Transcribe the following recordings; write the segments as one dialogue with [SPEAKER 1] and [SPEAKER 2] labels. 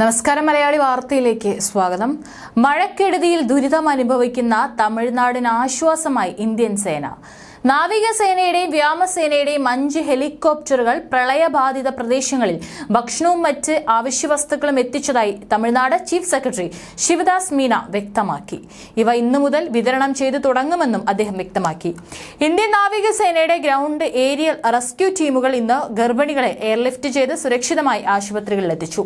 [SPEAKER 1] നമസ്കാരം മലയാളി വാർത്തയിലേക്ക് സ്വാഗതം മഴക്കെടുതിയിൽ ദുരിതം അനുഭവിക്കുന്ന തമിഴ്നാടിന് ആശ്വാസമായി ഇന്ത്യൻ സേന നാവികസേനയുടെയും വ്യോമസേനയുടെയും അഞ്ച് ഹെലികോപ്റ്ററുകൾ പ്രളയബാധിത പ്രദേശങ്ങളിൽ ഭക്ഷണവും മറ്റ് വസ്തുക്കളും എത്തിച്ചതായി തമിഴ്നാട് ചീഫ് സെക്രട്ടറി ശിവദാസ് മീന വ്യക്തമാക്കി ഇവ ഇന്നു മുതൽ വിതരണം ചെയ്തു തുടങ്ങുമെന്നും അദ്ദേഹം വ്യക്തമാക്കി ഇന്ത്യൻ നാവികസേനയുടെ ഗ്രൗണ്ട് ഏരിയൽ റെസ്ക്യൂ ടീമുകൾ ഇന്ന് ഗർഭിണികളെ എയർലിഫ്റ്റ് ചെയ്ത് സുരക്ഷിതമായി ആശുപത്രികളിൽ എത്തിച്ചു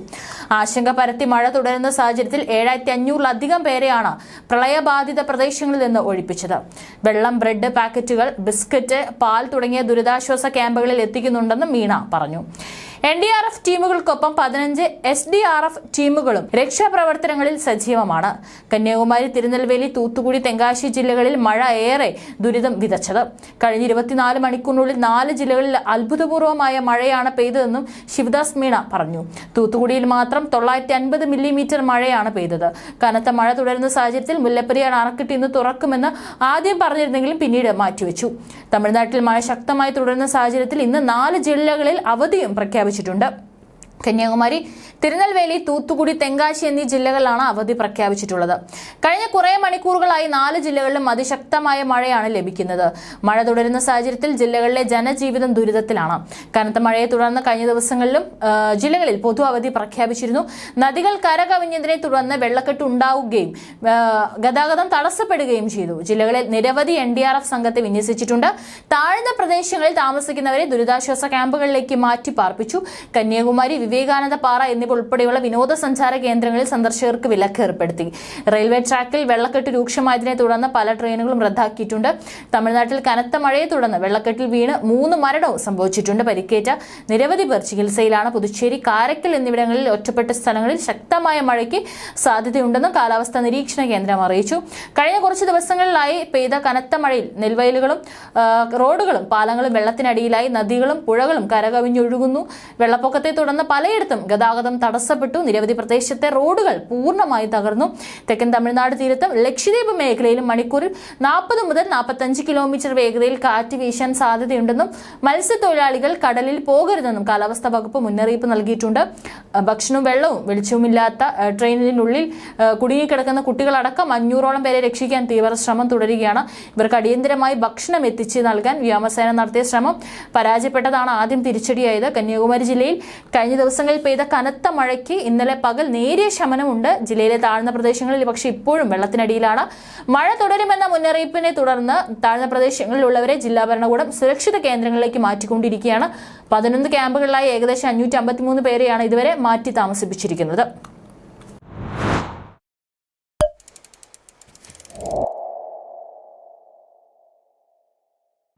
[SPEAKER 1] ആശങ്ക പരത്തി മഴ തുടരുന്ന സാഹചര്യത്തിൽ ഏഴായിരത്തി അഞ്ഞൂറിലധികം പേരെയാണ് പ്രളയബാധിത പ്രദേശങ്ങളിൽ നിന്ന് ഒഴിപ്പിച്ചത് വെള്ളം ബ്രെഡ് പാക്കറ്റുകൾ ബിസ്ക്കറ്റ് പാൽ തുടങ്ങിയ ദുരിതാശ്വാസ ക്യാമ്പുകളിൽ എത്തിക്കുന്നുണ്ടെന്നും മീണ പറഞ്ഞു എൻ ഡി ആർ എഫ് ടീമുകൾക്കൊപ്പം പതിനഞ്ച് എസ് ഡി ആർ എഫ് ടീമുകളും രക്ഷാപ്രവർത്തനങ്ങളിൽ സജീവമാണ് കന്യാകുമാരി തിരുനെൽവേലി തൂത്തുകുടി തെങ്കാശി ജില്ലകളിൽ മഴ ഏറെ ദുരിതം വിതച്ചത് കഴിഞ്ഞ ഇരുപത്തിനാല് മണിക്കൂറിനുള്ളിൽ നാല് ജില്ലകളിൽ അത്ഭുതപൂർവമായ മഴയാണ് പെയ്തതെന്നും ശിവദാസ് മീണ പറഞ്ഞു തൂത്തുകുടിയിൽ മാത്രം തൊള്ളായിരത്തി അൻപത് മില്ലിമീറ്റർ മഴയാണ് പെയ്തത് കനത്ത മഴ തുടരുന്ന സാഹചര്യത്തിൽ മുല്ലപ്പെരിയാർ അണക്കെട്ട് ഇന്ന് തുറക്കുമെന്ന് ആദ്യം പറഞ്ഞിരുന്നെങ്കിലും പിന്നീട് മാറ്റിവെച്ചു തമിഴ്നാട്ടിൽ മഴ ശക്തമായി തുടരുന്ന സാഹചര്യത്തിൽ ഇന്ന് നാല് ജില്ലകളിൽ അവധിയും പ്രഖ്യാപിച്ചു വെച്ചിട്ടുണ്ട് കന്യാകുമാരി തിരുനെൽവേലി തൂത്തുകുടി തെങ്കാശി എന്നീ ജില്ലകളിലാണ് അവധി പ്രഖ്യാപിച്ചിട്ടുള്ളത് കഴിഞ്ഞ കുറേ മണിക്കൂറുകളായി നാല് ജില്ലകളിലും അതിശക്തമായ മഴയാണ് ലഭിക്കുന്നത് മഴ തുടരുന്ന സാഹചര്യത്തിൽ ജില്ലകളിലെ ജനജീവിതം ദുരിതത്തിലാണ് കനത്ത മഴയെ തുടർന്ന് കഴിഞ്ഞ ദിവസങ്ങളിലും ജില്ലകളിൽ പൊതു അവധി പ്രഖ്യാപിച്ചിരുന്നു നദികൾ കരകവിഞ്ഞതിനെ തുടർന്ന് വെള്ളക്കെട്ട് ഉണ്ടാവുകയും ഗതാഗതം തടസ്സപ്പെടുകയും ചെയ്തു ജില്ലകളിൽ നിരവധി എൻ ഡി ആർ എഫ് സംഘത്തെ വിന്യസിച്ചിട്ടുണ്ട് താഴ്ന്ന പ്രദേശങ്ങളിൽ താമസിക്കുന്നവരെ ദുരിതാശ്വാസ ക്യാമ്പുകളിലേക്ക് മാറ്റി പാർപ്പിച്ചു കന്യാകുമാരി വിവേകാനന്ദ പാറ എന്നിവ ഉൾപ്പെടെയുള്ള വിനോദസഞ്ചാര കേന്ദ്രങ്ങളിൽ സന്ദർശകർക്ക് വിലക്ക് ഏർപ്പെടുത്തി റെയിൽവേ ട്രാക്കിൽ വെള്ളക്കെട്ട് രൂക്ഷമായതിനെ തുടർന്ന് പല ട്രെയിനുകളും റദ്ദാക്കിയിട്ടുണ്ട് തമിഴ്നാട്ടിൽ കനത്ത മഴയെ തുടർന്ന് വെള്ളക്കെട്ടിൽ വീണ് മൂന്ന് മരണവും സംഭവിച്ചിട്ടുണ്ട് പരിക്കേറ്റ നിരവധി പേർ ചികിത്സയിലാണ് പുതുച്ചേരി കാരക്കൽ എന്നിവിടങ്ങളിൽ ഒറ്റപ്പെട്ട സ്ഥലങ്ങളിൽ ശക്തമായ മഴയ്ക്ക് സാധ്യതയുണ്ടെന്നും കാലാവസ്ഥാ നിരീക്ഷണ കേന്ദ്രം അറിയിച്ചു കഴിഞ്ഞ കുറച്ച് ദിവസങ്ങളിലായി പെയ്ത കനത്ത മഴയിൽ നെൽവയലുകളും റോഡുകളും പാലങ്ങളും വെള്ളത്തിനടിയിലായി നദികളും പുഴകളും കരകവിഞ്ഞൊഴുകുന്നു വെള്ളപ്പൊക്കത്തെ തുടർന്ന് പലയിടത്തും ഗതാഗതം തടസ്സപ്പെട്ടു നിരവധി പ്രദേശത്തെ റോഡുകൾ പൂർണ്ണമായി തകർന്നു തെക്കൻ തമിഴ്നാട് തീരത്തും ലക്ഷദ്വീപ് മേഖലയിലും മണിക്കൂറിൽ നാൽപ്പത് മുതൽ നാൽപ്പത്തഞ്ച് കിലോമീറ്റർ വേഗതയിൽ കാറ്റ് വീശാൻ സാധ്യതയുണ്ടെന്നും മത്സ്യത്തൊഴിലാളികൾ കടലിൽ പോകരുതെന്നും കാലാവസ്ഥാ വകുപ്പ് മുന്നറിയിപ്പ് നൽകിയിട്ടുണ്ട് ഭക്ഷണവും വെള്ളവും വെളിച്ചവുമില്ലാത്ത ട്രെയിനിനുള്ളിൽ കുടുങ്ങിക്കിടക്കുന്ന കുട്ടികളടക്കം അഞ്ഞൂറോളം പേരെ രക്ഷിക്കാൻ തീവ്ര ശ്രമം തുടരുകയാണ് ഇവർക്ക് അടിയന്തരമായി ഭക്ഷണം എത്തിച്ച് നൽകാൻ വ്യോമസേന നടത്തിയ ശ്രമം പരാജയപ്പെട്ടതാണ് ആദ്യം തിരിച്ചടിയായത് കന്യാകുമാരി ജില്ലയിൽ കഴിഞ്ഞ ദിവസങ്ങളിൽ പെയ്ത കനത്ത മഴയ്ക്ക് ഇന്നലെ പകൽ നേരിയ ശമനമുണ്ട് ജില്ലയിലെ താഴ്ന്ന പ്രദേശങ്ങളിൽ പക്ഷേ ഇപ്പോഴും വെള്ളത്തിനടിയിലാണ് മഴ തുടരുമെന്ന മുന്നറിയിപ്പിനെ തുടർന്ന് താഴ്ന്ന പ്രദേശങ്ങളിലുള്ളവരെ ജില്ലാ ഭരണകൂടം സുരക്ഷിത കേന്ദ്രങ്ങളിലേക്ക് മാറ്റിക്കൊണ്ടിരിക്കുകയാണ് പതിനൊന്ന് ക്യാമ്പുകളിലായി ഏകദേശം അഞ്ഞൂറ്റി പേരെയാണ് ഇതുവരെ മാറ്റി താമസിപ്പിച്ചിരിക്കുന്നത്